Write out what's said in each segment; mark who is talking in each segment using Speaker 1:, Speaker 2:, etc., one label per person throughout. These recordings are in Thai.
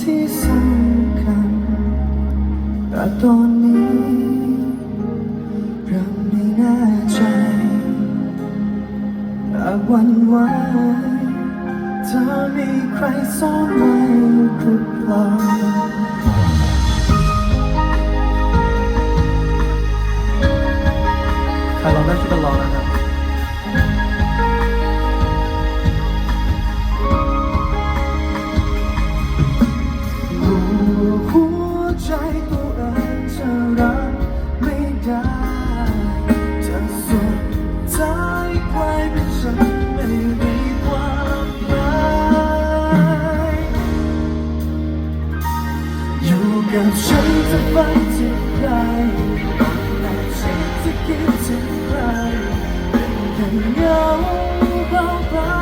Speaker 1: ที่สำคัญแต่ตอนนี้เริ่มไม่แน่ใจแต่วันไหวเธอมีใครซ่อนไว้หรือเปล่า
Speaker 2: รัก
Speaker 1: ไม่ได้จะสุดท้ายกลายเป็นฉันไม่มีความหมายอยู่กับฉันจะฝันถึงใครแต่ฉันจะคิดถึงใครเป็นแค่เงาเบาบา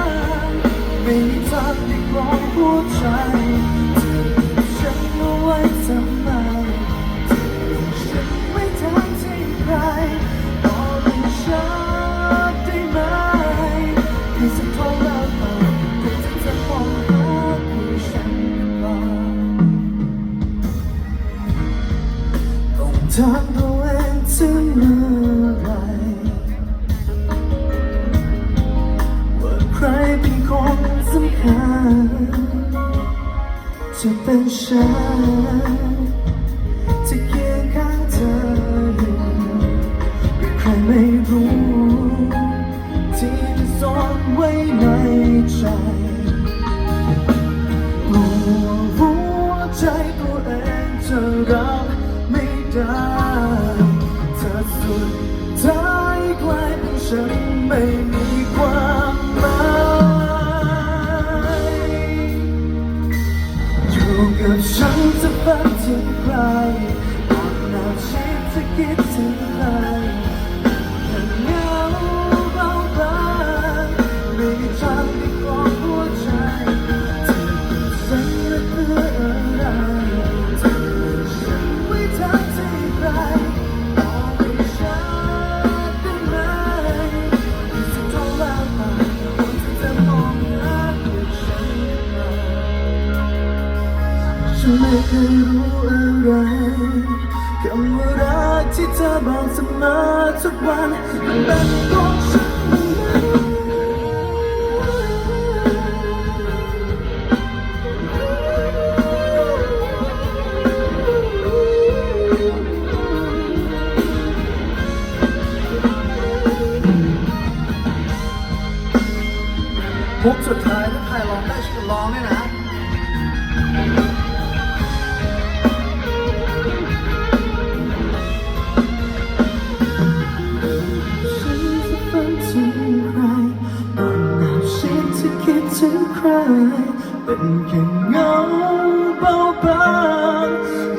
Speaker 1: งไม่มีทางได้กรองหัวใจ ต้องถามตัวเองถึงเมื่อไรว่าใครเป็นคนสำคัญจะเป็นฉัน สุดท้ายกลายเป็นฉันไม่มีความหมายอยู่กับฉันจะฝันถึงใครอาบน้ำชีพจะคิดถึงใคร ฉันไม่เคยรู้อะไรคำว่ารักที่เธอบอกเสมอทุกวันมันเป็นของฉันฮุกสุดท้ายถ้าใครร้องได้ช่วยกันร้องด้วยนะ เป็นแค่เงาเบาบาง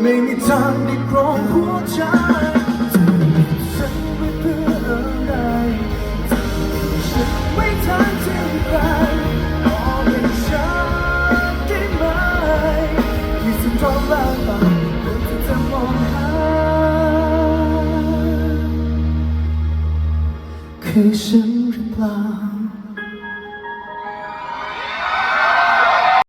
Speaker 1: ไม่มีทางได้กรองหัวใจเธอมีฉันไว้เพื่ออะไรเธอมีฉันไว้ทางที่ใครบอกให้ฉันได้ไหมที่สุดท้ายแล้วไปคนที่จะมองหาคือฉันหรือเปล่า